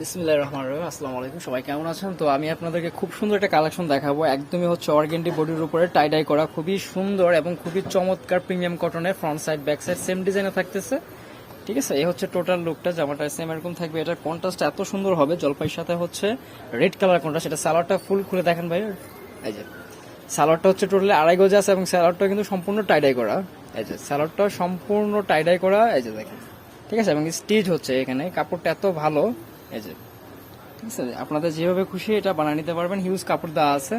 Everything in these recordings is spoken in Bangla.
বিসমিল্লাহ রহমান রহিম, আসসালামু আলাইকুম। সবাই কেমন আছেন? তো আমি আপনাদেরকে খুব সুন্দর একটা কালেকশন দেখাবো। একদমই হচ্ছে অর্গেন্ডি বডির উপরে টাইডাই করা। খুবই সুন্দর এবং খুবই চমৎকার প্রিমিয়াম কটনের front side back side same ডিজাইনে থাকতেছে। ঠিক আছে? এই হচ্ছে টোটাল লুকটা জামাটা সেম এরকম থাকবে। এটার কন্ট্রাস্ট এত সুন্দর হবে। জলপাইয়ের সাথে হচ্ছে রেড কালার কন্ট্রাস্ট এটা সালোয়ারটা ফুল খুলে দেখেন ভাই। এই যে, সালোয়ারটা হচ্ছে টোটালি আড়াই গজ আছে এবং সালোয়ারটা কিন্তু সম্পূর্ণ টাইডাই করা। এই যে, সালোয়ারটা সম্পূর্ণ টাইডাই করা। এই যে দেখেন। ঠিক আছে? এবং স্টিচ হচ্ছে এখানে। কাপড়টা এত ভালো। এই যে। ঠিক আছে, আপনাদের যেভাবে খুশি এটা বানিয়ে নিতে পারবেন। হিউজ কাপড় দেওয়া আছে।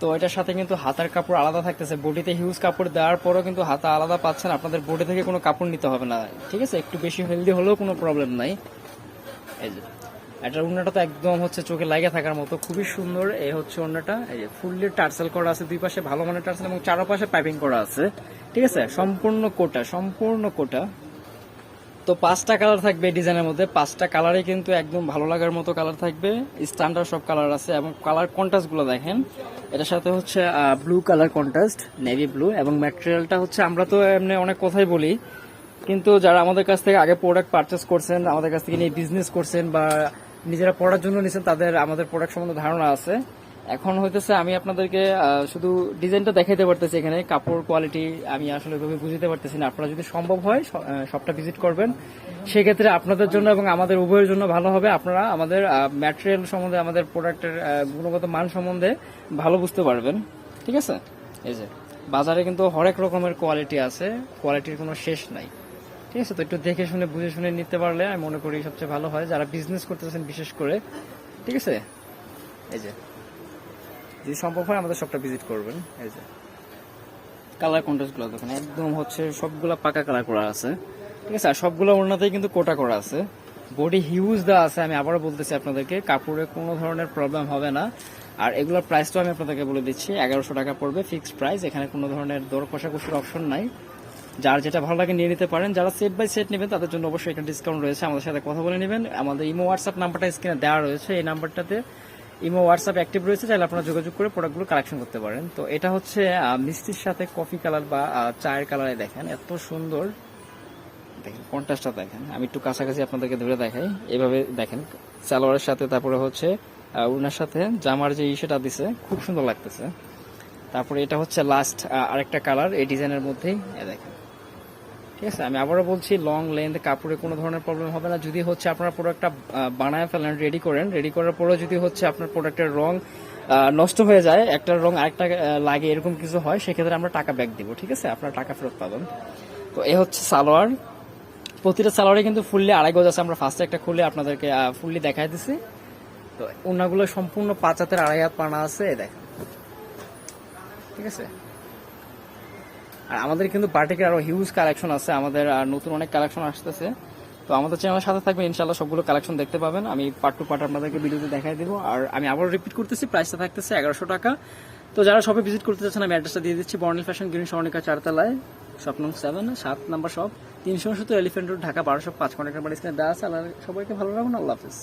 তো এটার সাথে কিন্তু হাতার কাপড় আলাদা থাকতেছে। বডিতে হিউজ কাপড় দেওয়ার পরও কিন্তু হাতা আলাদা পাচ্ছেন। আপনাদের বডি থেকে কোনো কাপড় নিতে হবে না। ঠিক আছে, একটু বেশি হেলদি হলেও কোনো প্রবলেম নাই। এই যে, এটার উন্নাটা তো একদম হচ্ছে চোখে লাগে থাকার মতো। খুবই সুন্দর এই হচ্ছে উন্নাটা এই যে, ফুললি টার্সেল করা আছে দুই পাশে, ভালো মানের টার্সেল এবং চারপাশে পাইপিং করা আছে। ঠিক আছে, সম্পূর্ণ কোটা সম্পূর্ণ কোটা। তো পাঁচটা কালার থাকবে ডিজাইনের মধ্যে। পাঁচটা কালারই কিন্তু একদম ভালো লাগার মতো কালার থাকবে। স্ট্যান্ডার্ড সব কালার আছে এবং কালার কন্ট্রাস্টগুলো দেখেন। এটার সাথে হচ্ছে blue colour contrast navy blue এবং ম্যাটেরিয়ালটা হচ্ছে, আমরা তো এমনি অনেক কথাই বলি। কিন্তু যারা আমাদের কাছ থেকে আগে প্রোডাক্ট পারচেস করছেন, আমাদের কাছ থেকে নিয়ে বিজনেস করছেন বা নিজেরা পড়ার জন্য নিছেন, তাদের আমাদের প্রোডাক্ট সম্বন্ধে ধারণা আছে। এখন হইতেছে আমি আপনাদেরকে শুধু ডিজাইনটা দেখাইতে পারতেছি এখানে, কাপড় কোয়ালিটি আমি আসলে ওইভাবে বুঝতে পারতেছি না। আপনারা যদি সম্ভব হয় সবটা ভিজিট করবেন। সেক্ষেত্রে আপনাদের জন্য এবং আমাদের উভয়ের জন্য ভালো হবে। আপনারা আমাদের ম্যাটেরিয়াল সম্বন্ধে, আমাদের প্রোডাক্টের গুণগত মান সম্বন্ধে ভালো বুঝতে পারবেন। ঠিক আছে? এই যে, বাজারে কিন্তু হরেক রকমের কোয়ালিটি আছে কোয়ালিটির কোনো শেষ নাই। ঠিক আছে? তো একটু দেখে শুনে, বুঝে শুনে নিতে পারলে আমি মনে করি সবচেয়ে ভালো হয়। যারা বিজনেস করতেছেন বিশেষ করে, ঠিক আছে? এই যে যদি সম্ভব হয়, আমাদের সবটা ভিজিট করবেন। এই যে। কালার কন্ট্রাস্টগুলো দেখেন, একদম হচ্ছে সবগুলো পাকা কালার করা আছে। ঠিক আছে, আর সবগুলো ওড়নাতেই কিন্তু কোটা করা আছে। বডি হিউজ দেওয়া আছে, আমি আবারও বলতেছি আপনাদেরকে, কাপড়ে কোনো ধরনের প্রবলেম হবে না। আর এগুলোর প্রাইসটাও আমি আপনাদেরকে বলে দিচ্ছি, এগারোশো টাকা পড়বে ফিক্সড প্রাইস এখানে কোনো ধরনের দর কষাকষির অপশন নাই। যার যেটা ভালো লাগে নিয়ে নিতে পারেন, যারা সেট বাই সেট নেবেন, তাদের জন্য অবশ্যই একটা ডিসকাউন্ট রয়েছে, আমাদের সাথে কথা বলে নেবেন। আমাদের ইমো হোয়াটসঅ্যাপ নাম্বারটা স্ক্রিনে দেওয়া রয়েছে, এই নাম্বারটাতে ইমো হোয়াটসঅ্যাপ অ্যাক্টিভ রয়েছে, চাইলে আপনারা যোগাযোগ করে প্রোডাক্টগুলো কালেকশন করতে পারেন। তো এটা হচ্ছে মিষ্টির সাথে কফি কালার বা চায়ের কালারে দেখেন, এত সুন্দর। দেখেন কন্ট্রাস্টটা দেখেন। আমি একটু কাছাকাছি আপনাদেরকে ধরে দেখাই। এভাবে দেখেন, সালোয়ারের সাথে, তারপরে হচ্ছে উনার সাথে জামার যে ইসেটা দিছে, খুব সুন্দর লাগতেছে। তারপরে এটা হচ্ছে লাস্ট আরেকটা কালার এই ডিজাইনের মধ্যেই দেখেন। ঠিক আছে, আমি আবারও বলছি লং লেন্থ কাপড়ে কোনো ধরনের প্রবলেম হবে না। যদি হচ্ছে আপনার প্রোডাক্টটা বানায় ফেলেন রেডি করেন রেডি করার পরেও যদি হচ্ছে আপনার প্রোডাক্টের রং নষ্ট হয়ে যায়, একটা রং আরেকটা লাগে, এরকম কিছু হয়, সেক্ষেত্রে আমরা টাকা ব্যাক দিব, ঠিক আছে? আপনার টাকা ফেরত পাবেন। তো এ হচ্ছে সালোয়ার। প্রতিটা সালোয়ারে কিন্তু ফুললি আড়াই গজ আছে, আমরা ফার্স্টে একটা খুলে আপনাদেরকে ফুললি দেখাই দিছি। তো ওনাগুলো সম্পূর্ণ পাঁচ হাতের আড়াই হাত পানা আছে দেখেন। ঠিক আছে? আর আমাদের কিন্তু পার্টিকে আরও হিউজ কালেকশন আছে, আমাদের আর নতুন অনেক কালেকশন আসতেছে। তো আমাদের চ্যানেলের সাথে থাকবে ইনশাল্লাহ সবগুলো কালেকশন দেখতে পাবেন। আমি পার্ট টু পার্ট আপনাদেরকে ভিডিওতে দেখাই দিব। আর আমি আবার রিপিট করতেছি প্রাইসটা থাকতেছে এগারোশো টাকা। তো যারা সবে ভিজিট করতে চাচ্ছেন, আমি অ্যাড্রেসটা দিয়ে দিচ্ছি বর্ণিল ফ্যাশন গ্রিন স্বর্ণিকা চারতলায়। শপ নং সেভেন সাত নাম্বার শপ তিনশো সত্তর এলিফেন্ট রোড ঢাকা, বারোশো পাঁচ কন্ট্যাক্ট নাম্বার স্ক্রিনে দেওয়া আছে। আল্লাহ সবাইকে ভালো রাখুন, আল্লাহ হাফিজ।